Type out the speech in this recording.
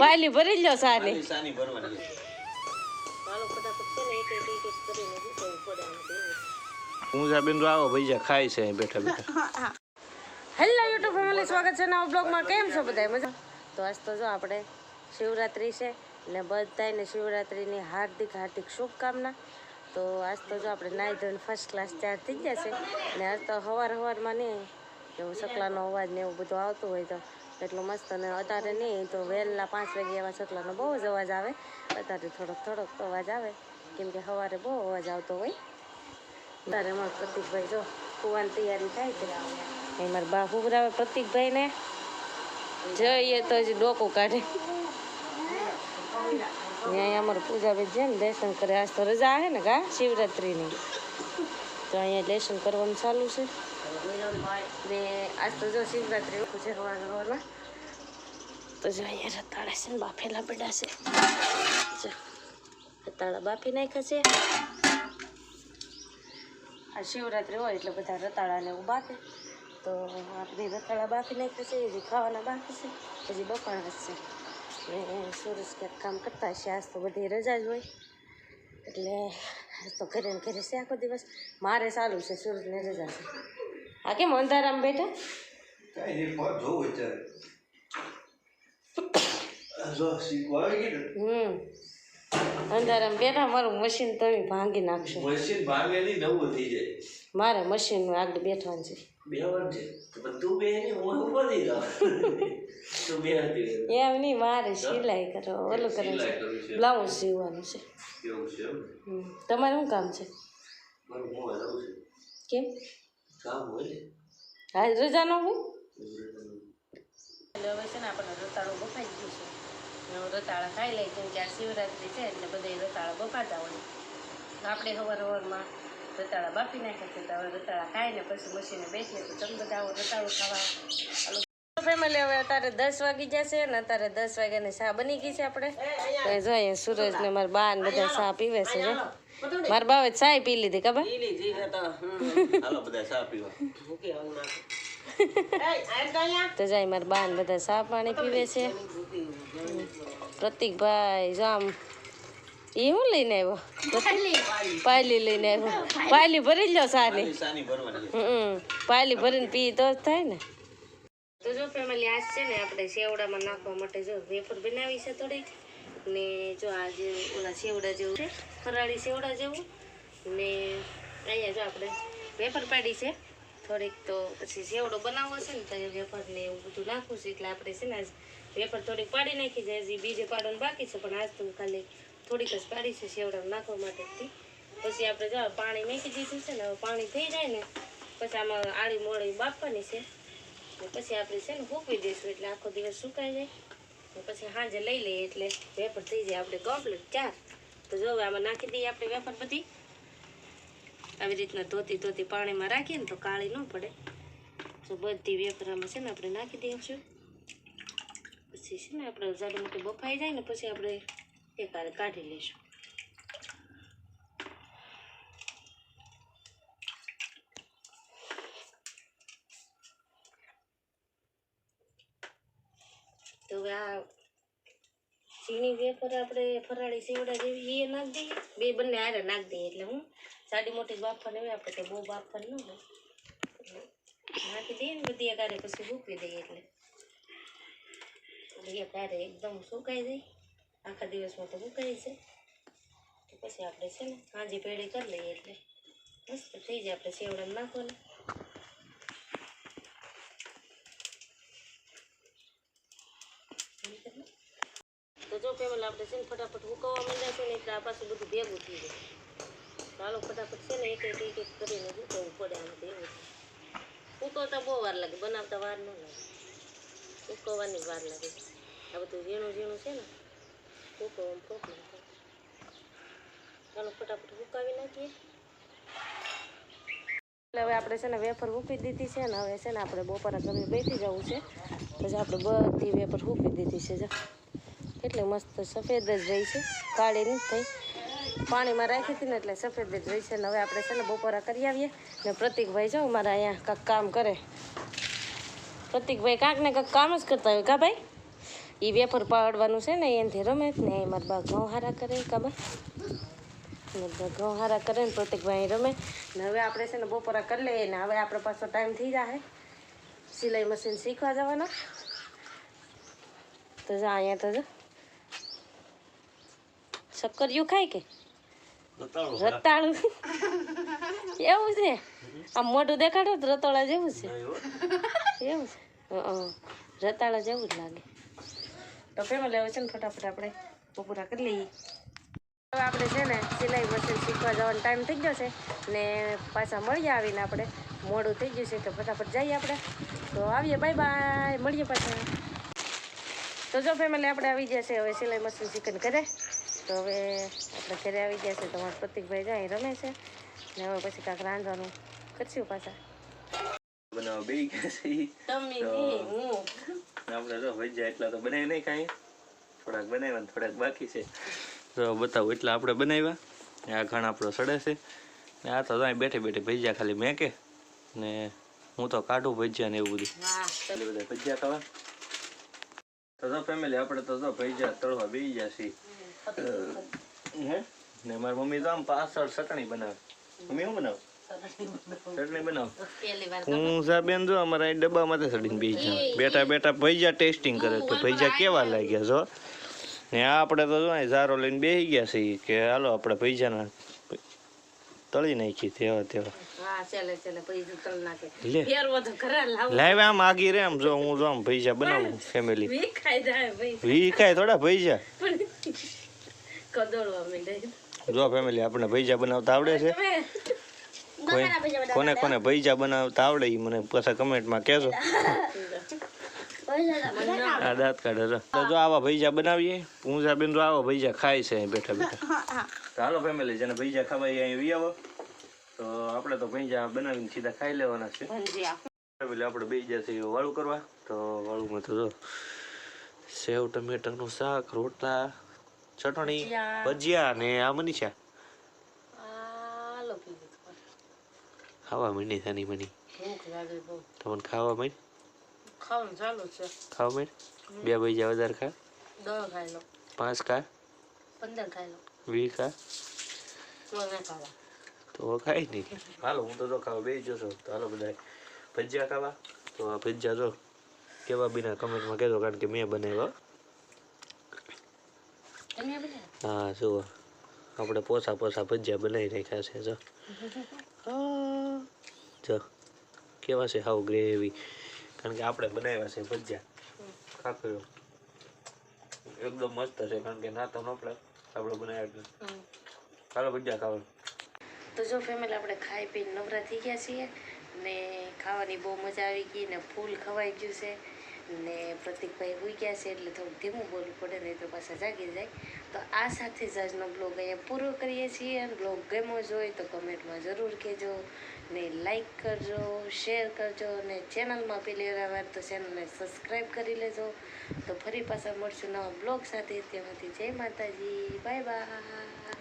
પાયલી ભરી લો સાની સાની ભરવાની. આવો ભૈયા ખાય છે બેઠા બેઠા. હેલો યુટ્યુબ ફેમિલી સ્વાગત છે નવા બ્લોગમાં કેમ છો બધા મજા? તો આજ તો જો આપણે શિવરાત્રિ છે ને બધાને શિવરાત્રિની હાર્દિક હાર્દિક શુભકામના. તો આજ તો જો આપણે નાઈ ધોઈને ફર્સ્ટ ક્લાસ ચાર થઈ ગયા છે. ને આજ તો સવાર સવારમાં નહીં એવું સકલાનો અવાજ ને એવું બધું આવતું હોય તો એટલું મસ્ત અને અત્યારે નહીં, તો વહેલા પાંચ વાગે એવા છોકરાનો બહુ જ અવાજ આવે. અત્યારે થોડોક થોડોક અવાજ આવે. કેમ કે સવારે બહુ અવાજ આવતો હોય. અત્યારે અમારા પ્રતિકભાઈ જો કુવાની તૈયારી થાય છે. અહીં મારા બા ઉભરાવે પ્રતિકભાઈને. જઈએ તો હજી ડોકું કાઢે. અહીંયા અમારું પૂજાબેન છે ને, દર્શન કરે. આજ તો રજા આવે ને કા શિવરાત્રિની. તો અહીંયા દર્શન કરવાનું ચાલુ છે. ને આજ તો જો શિવરાત્રિ છે સવાર સવારમાં તો જો અહીંયા રતાળા છે ને બાફેલા પડ્યા છે જો રતાળા બાફી નાખ્યા છે આ શિવરાત્રી હોય એટલે બધા રતાળાને એવું બાફે તો આપણે રતાળા બાફી નાખ્યા છે હજી ખાવાના બાકી છે હજી બફાણા છે. ને સુરજ ક્યાંક કામ કરતા હશે આજ તો બધી રજા જ હોય. એટલે તો ઘરે ને ઘરે છે આખો દિવસ. મારે સારું છે સુરજને રજા છે. આ કેમ અંધારામ બેઠા? હમ. અંધારામ બેઠા મારું મશીન તમે ભાંગી નાખશો. મશીન ભાગે નહીં નવું થઈ જાય. મારે મશીનનું આગળ બેઠવાનું છે. બધું બે હું એમ. નહીં મારે સિલાઈ કરો ઓલું કરે બ્લાઉઝ સીવવાનું છે. તમારે શું કામ છે. કેમ? કામ હોય. ને આજ રજા ન હોય? એટલે હવે છે ને આપણને રતાળું બફાઈ ગયું છે. હવે રતાળા ખાઈ લઈ કેમ કે આ શિવરાત્રિ છે એટલે બધા રતાળા બફાતા હોય. આપણે સવાર સવારમાં રતાળા બાફી નાખ્યા છે તો હવે રતાળા ખાઈને પછી મશીને બેસીએ તો તમે બધા આવો રતાળું ખાવા. ફેમિલી હવે અત્યારે દસ વાગી જશે ને અત્યારે દસ વાગ્યાની ચા બની ગઈ છે આપણે. તો જોઈએ સૂરજ ને મારા બા ને બધા ચા પીવે છે મારા બાવે ચાય પી લીધી ખબર? હાલો બધા ચા પીવા તો જાય મારા બા ને બધા ચા પાણી પીવે છે. પ્રતિકભાઈ જામ એ હું લઈને આવ્યો? પાયલી. લઈને આવ્યો. પાયલી ભરી લો સાની હમ પાયલી ભરીને પી તો જ થાય ને. તો જો ફેમિલી આજ છે ને આપણે સેવડામાં નાખવા માટે જો વેફર બનાવી છે થોડીક. ને જો આ જે ઓલા સેવડા જેવું છે, ફરાળી સેવડા જેવું, ને અહીંયા જો આપણે વેફર પાડી છે, થોડીક તો પછી સેવડો બનાવવો છે ને તો વેપરને એવું બધું નાખવું છે, એટલે આપણે છે ને આજ વેફર થોડીક પાડી નાખી છે, હજી બીજે પાડવાનું બાકી છે, પણ આજ તો ખાલી થોડીક જ પાડી છે સેવડા નાખવા માટેથી. પછી આપણે જો પાણી નાખી દીધું છે ને, હવે પાણી થઈ જાય ને, પછી આમાં આળી મોળી બાફવાની છે પછી આપણે છે ને સૂકવી દઈશું, એટલે આખો દિવસ સુકાઈ જાય. પછી સાંજે લઈ લઈએ એટલે વેફર થઈ જાય આપણે કમ્પ્લીટ ચાર. તો જો આમાં નાખી દઈએ આપણે વેફર બધી. આવી રીતના ધોતી ધોતી પાણીમાં રાખીએ ને તો કાળી ન પડે. તો બધી વેફર આમાં છે ને આપણે નાખી દઈશું. પછી છે ને આપણે જાડી મોટું બફાઈ જાય ને પછી આપણે એકારે કાઢી લઈશું. હવે આ ઝીણી વેફર આપણે ફરાળી સેવડા જેવી એ નાખી દઈએ બે બંને આરે નાખી દઈએ એટલે હું સાડી મોટી બાફવાની હોય આપણે કંઈ બહુ બાફવાની ન હોય એટલે નાખી દઈએ ને બધી એકારે પછી સૂકવી દઈએ એટલે એટલે એકારે એકદમ સુકાઈ જાય આખા દિવસમાં તો સુકાય છે તો પછી આપણે છે ને સાંજે પેઢી કરી લઈએ એટલે મસ્ત થઈ જાય આપણે સેવડામાં નાખવાનું તો જો આપણે છે ને ફટાફટ ઉકવવા માંડ્યા છે ને એટલે આ પાછું બધું ભેગું થઈ જાય ચાલો ફટાફટ છે ને એક એક એક એક કરીને ઉકવવું પડે આમ તો છે બહુ વાર લાગે, બનાવતા વાર ન લાગે. ઉકવવાની વાર લાગે. આ બધું ઝીણું ઝીણું છે ને, હુકવવામાં પ્રોબ્લેમ થાય. ચાલો ફટાફટ ઉકાવી નાખીએ. એટલે હવે આપણે છે ને વેફર હૂપી દીધી છે ને, હવે છે ને આપણે બપોરા કરી બેઠી જવું છે. પછી આપણે બધી વેફર હૂપી દીધી છે, જો. એટલે મસ્ત સફેદ જ રહી છે. કાળી નહીં થઈ. પાણીમાં રાખી હતી ને એટલે સફેદ જ રહી છે ને હવે આપણે છે ને બપોરા કરી આવીએ ને પ્રતિકભાઈ જાઓ મારા અહીંયા કાંક કામ કરે. પ્રતિકભાઈ કાંક ને કાંક કામ જ કરતા હોય કા ભાઈ? એ વેફર પાડવાનું છે ને એનાથી રમે ને મારા બા ઘઉં હારા કરે કા ભાઈ ઘઉં હારા કરે ને પ્રતિકભાઈ રમે. ને હવે આપણે છે ને બપોરા કરી લઈએ ને હવે આપણે પાછો ટાઈમ થઈ જાય સિલાઈ મશીન શીખવા જવાનો. તો જા અહીંયા તો શક્કરિયું ખાય કે? રતાળું એવું છે? આમ મોઢું દેખાડો તો રતોળા જેવું છે. એવું? છે? રતાળા જેવું જ લાગે. તો ફેમિલી હવે છે ને ફટાફટ આપણે. બપોરા કરી લઈએ. હવે આપણે છે ને સિલાઈ મશીન શીખવા જવાનો ટાઈમ થઈ ગયો છે ને પાછા મળીએ આવીને આપણે. મોડું થઈ ગયું છે તો ફટાફટ જઈએ આપણે. તો આવીએ. બાય બાય મળીએ પાછા. તો જો ફેમિલી આપણે આવી ગયા છે. હવે સિલાઈ મશીન શીખીને ઘરે. તો હવે આપણે ઘરે આવી ગયા છે તો મારા પ્રતિકભાઈ જાય રમે છે. ને હવે પછી કાંક રાંધવાનું. કરશું પાછા. બનાવવા બેસી ગયા છે ઈ. તમે હું. આપણે તો ભજીયા એટલા તો બનાવી નહીં કાંઈ. થોડાક બનાવ્યા ને થોડાક બાકી છે. તો બતાવું એટલા આપણે બનાવ્યા. આ ઘણ આપણો સડે છે. ને આ તો અહીં બેઠે બેઠે ભજીયા ખાલી મેકે. ને હું તો કાઢું ભજીયા ને એવું બધું. બધા ભજીયા ખાવા. તો ફેમિલી આપણે તો ભજીયા તળવા બેસી ગયા છીએ. હે? ને મારી મમ્મી તો આમ પાછળ ચટણી બનાવે. મમ્મી શું બનાવ? ચટણી બનાવ. હું સાહેબ જો અમારા ડબ્બા ડબ્બામાંથી ચડીને બેસી જાય બેઠા બેઠા ભૈજા ટેસ્ટિંગ કરે કે ભૈજા કેવા લાગ્યા છો ને આપણે તો જો ઝારો લઈને બેસી ગયા છીએ કે હાલો આપણે ભૈજાના તળી નાખી તેવા તેવા. તો લાવ. આમ આગી રે આમ જો હું જો આમ ભૈજા બનાવું ફેમિલી વી ખાઈ જાય ભાઈ. વી ખાય થોડા પણ કદોળવા માંડે જો ફેમિલી આપણે ભૈજા બનાવતા આવડે છે. કોઈ કોને કોને ભૈજા બનાવતા આવડે એ મને પાછા કમેન્ટમાં કહેજો. આ દાંત કાઢે તો જો આવા ભૈજા બનાવીએ પૂંજા બેન તો આવા ભૈજા ખાય છે અહીં બેઠા બેઠા. તો હાલો ફેમિલી જેને ભૈજા ખાવા એ અહીં વી આવો. તો આપણે તો ભજીયા બનાવીને સીધા ખાઈ લેવાના છે. ફેમિલી આપણે બે ગયા વાળું કરવા. તો વાળુંમાં તો જો સેવ ટમેટાનું શાક રોટલા ચટણી ભજીયા. ને આ મનીષા ખાવા માંડી સાની મની ભૂખ લાગે બહુ. તમને ખાવા માંડ? ખાવા માંડ? બે ભજીયા વધારે ખા. દસ ખાઈ લો પાંચ ખા. પંદર ખાઈ લો વી ખા. તો ના ખાઈ નહીં. હાલો હું તો જો ખાવા બે જોશો તો હાલો બધા ભજીયા ખાવા. તો આ ભજીયા જો કેવા બીના કમેન્ટમાં કહેજો કારણ કે મેં બનાવ્યા. હા જુઓ. આપણે પોસા પોસા ભજીયા બનાવી રાખ્યા છે જો. જો. કેવા છે હાવ ગ્રેવી કારણ કે આપણે બનાવ્યા છે ભજીયા. ખાખરો એકદમ મસ્ત છે કારણ કે ના તો આપણે આપણે બનાવ્યા છે ચાલો ભજીયા ખાવા તો જો ફેમિલી આપણે ખાઈ પીને નવરા થઈ ગયા છીએ ને ખાવાની બહુ મજા આવી ગઈ ને ફૂલ ખવાઈ ગયું છે. ને પ્રતિકભાઈ હોઈ ગયા છે એટલે થોડું ધીમું બોલવું પડે, નહીં તો પાછા જાગી જાય. તો આ સાથે જ આજનો બ્લોગ અહીંયા પૂરો કરીએ છીએ. બ્લોગ ગમ્યો જ હોય તો કમેન્ટમાં જરૂર કહેજો ને લાઈક કરજો, શેર કરજો ને ચેનલમાં પેલી વાર તો ચેનલને સબસ્ક્રાઈબ કરી લેજો. તો ફરી પાછા મળશું નવા બ્લોગ સાથે. ત્યાંથી જય માતાજી. Bye bye.